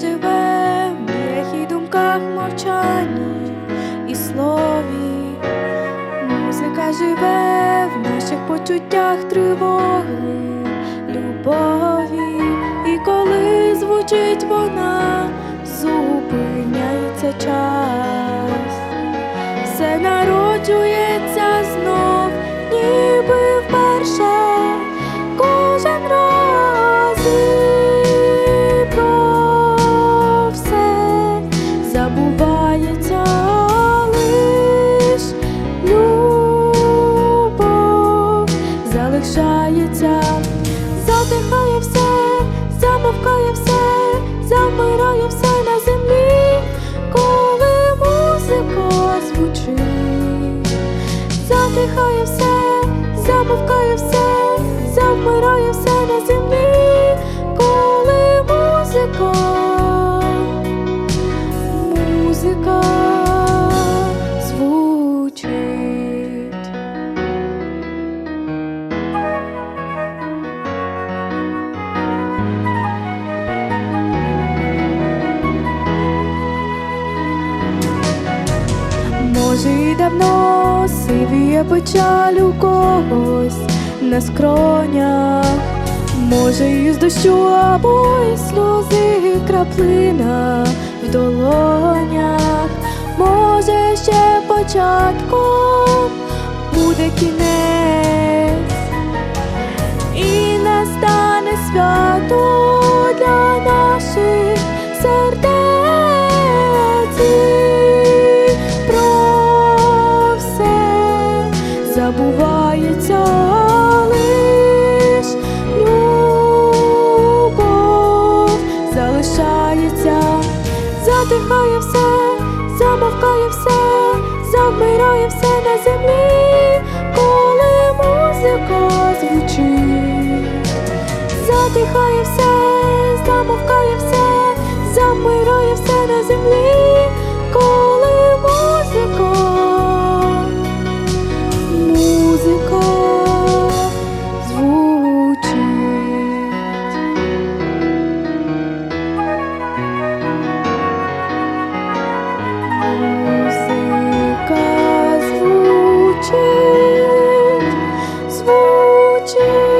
Живе в мріях і думках мовчані і слові. Музика живе в наших почуттях тривоги, любові. І коли звучить вона, зупиняється час, все народжується знов, забувається лиш любов, залишається, затихає все, замовкає все, замирає все на землі, коли музика звучить, затихає все, замовкає все, завмирає все на землі, Може, давно сивіє печаль у когось на скронях, може, із дощу або й сльози краплина в долонях, може, ще початком буде кінець, затихає все, замовкає все, завмирає все на землі, коли музика звучить, затихає все, Музика звучить, звучить.